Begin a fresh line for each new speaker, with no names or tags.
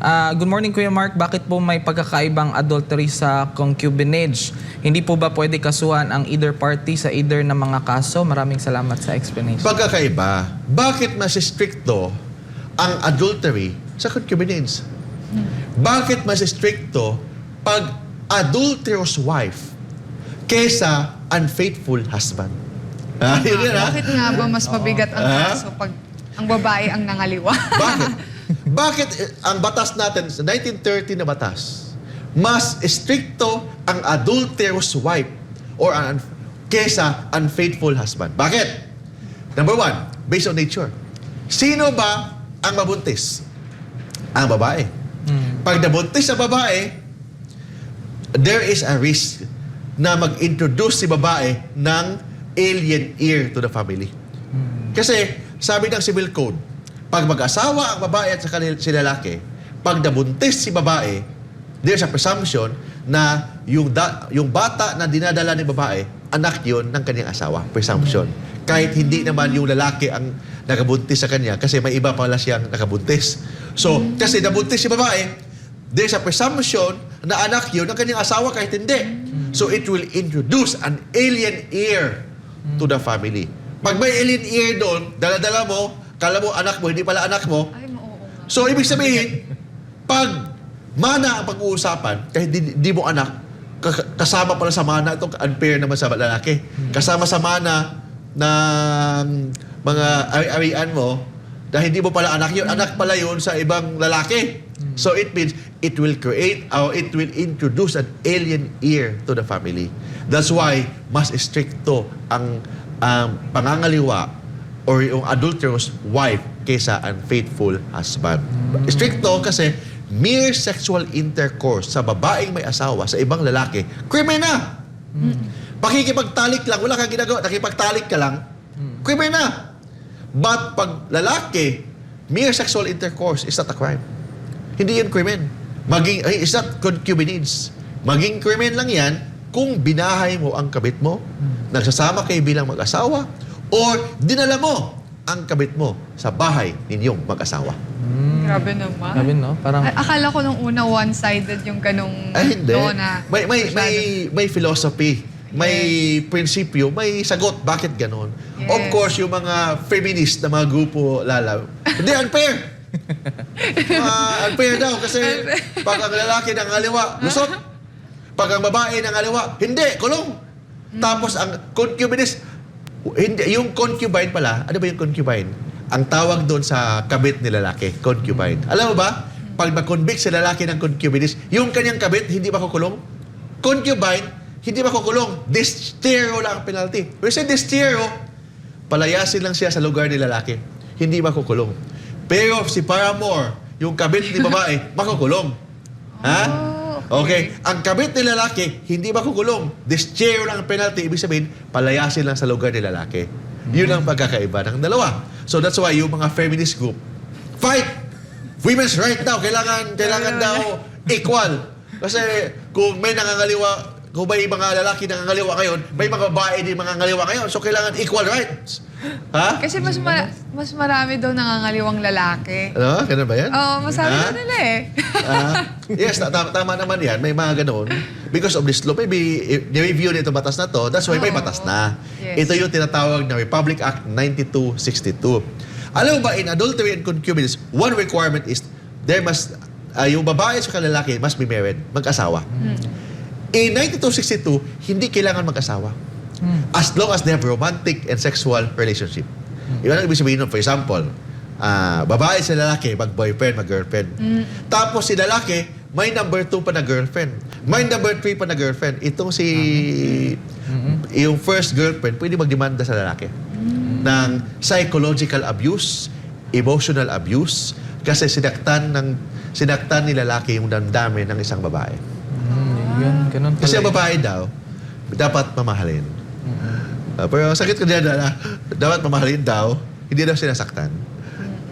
Ah, good morning Kuya Mark, bakit po may pagkakaibang adultery sa concubinage? Hindi po ba pwede kasuhan ang either party sa either ng mga kaso? Maraming salamat sa explanation.
Pagkakaiba, bakit mas stricto ang adultery sa concubinage? Bakit mas stricto pag adulterous wife kesa unfaithful husband? Ah, yun yun, ha?
Bakit nga ba mas mabigat ang
Ah?
kaso pag ang babae ang nangaliwa?
Bakit? Bakit eh, ang batas natin, sa 1930 na batas, mas stricto ang adulterous wife or an, kesa unfaithful husband? Bakit? Number one, based on nature. Sino ba ang mabuntis? Ang babae. Pag nabuntis sa babae, there is a risk na mag-introduce si babae ng alien ear to the family. Kasi sabi ng civil code, pag mag-asawa ang babae at saka si lalaki, pag nabuntis si babae, there's a presumption na yung, da- yung bata na dinadala ni babae, anak yon ng kanyang asawa. Presumption. Kahit hindi naman yung lalaki ang nakabuntis sa kanya kasi may iba pala siyang nakabuntis. So, kasi nabuntis si babae, there's a presumption na anak yun ng kanyang asawa kahit hindi. So, it will introduce an alien ear to the family. Pag may alien ear doon, dala-dala mo, kala mo anak mo, hindi pala anak mo.
Ay, oo nga.
So, ibig sabihin, pag mana ang pag-uusapan, kahit di, di mo anak, ka- kasama pala sa mana, itong unfair naman sa lalaki. Kasama sa mana ng mga ari-arian mo, dahil hindi mo pala anak yun, anak pala yun sa ibang lalaki. So it means it will create or it will introduce an alien ear to the family. That's why mas stricto ang ang pangangaliwa or yung adulterous wife kaysa unfaithful husband. Stricto kasi mere sexual intercourse sa babaeng may asawa sa ibang lalaki, krimen na. Pakikipagtalik lang, wala kang ginagawa, nakipagtalik ka lang, krimen na. But pag lalaki, mere sexual intercourse is not a crime. Hindi yan krimen. Maging, ay, it's not concubinage. Maging krimen lang yan kung binahay mo ang kabit mo, nagsasama kayo bilang mag-asawa, or dinala mo ang kabit mo sa bahay ninyong mag-asawa.
Grabe naman.
Sabi no? Parang
Ay, akala ko nung una one-sided yung ganong
Ay, hindi.
law na
May, may, may, may philosophy, may prinsipyo, may sagot. Bakit ganon?
Yes.
Of course, yung mga feminist na mga grupo lalaw. Hindi, unfair! Ah, unfair daw kasi pag ang lalaki ng aliwa, lusot. Pag ang babae ng aliwa, hindi, kulong. Tapos ang concubinist, hindi, yung concubine pala, ano ba yung concubine? Ang tawag doon sa kabit ni lalaki, concubine. Alam mo ba, pag mag-convict si lalaki ng concubinist, yung kanyang kabit, hindi ba kukulong? Concubine, hindi ba kukulong? Destero lang ang penalty. Pero sa destero, palayasin lang siya sa lugar ni lalaki. Hindi makukulong. Pero si Paramore, yung kabit ni babae, makukulong. Ha? Okay. Ang kabit ni lalaki, hindi makukulong. Destero lang ang penalty. Ibig sabihin, palayasin lang sa lugar ni lalaki. Yun ang pagkakaiba ng dalawa. So that's why yung mga feminist group, fight! Women's right daw. Kailangan, kailangan daw equal. Kasi kung may nangangaliwa, kung may mga lalaki nangangaliwa ngayon, may mga babae din mangangaliwa ngayon. So kailangan equal rights. Ha?
Kasi mas ma- mas marami daw nangangaliwang lalaki.
Ano? Ganun ba yan?
Oo, masabi
Ha?
na nila eh.
Ah, yes, ta- tama, tama naman yan. May mga ganun. Because of this law, maybe i- ni-review nito batas na to, that's why may
Oo.
batas na.
Yes.
Ito yung tinatawag na Republic Act 9262. Alam mo ba, in adultery and concubinage, one requirement is there must, ah, yung babae sa lalaki must be married, mag-asawa. In 9262, hindi kailangan mag-asawa. As long as they have romantic and sexual relationship. Yun ang ibig sabihin nun. For example, ah, babae sa lalaki, mag-boyfriend, mag-girlfriend. Tapos si lalaki, may number two pa na girlfriend. May number three pa na girlfriend. Itong si... Yung first girlfriend, pwede magdemanda sa lalaki ng psychological abuse, emotional abuse, kasi sinaktan ng sinaktan ni lalaki yung damdamin ng isang babae.
mm, yun, ganun pala.
Kasi ang babae daw, dapat mamahalin. Ah, pero sakit ko din na, dapat mamahalin daw, hindi daw sinasaktan.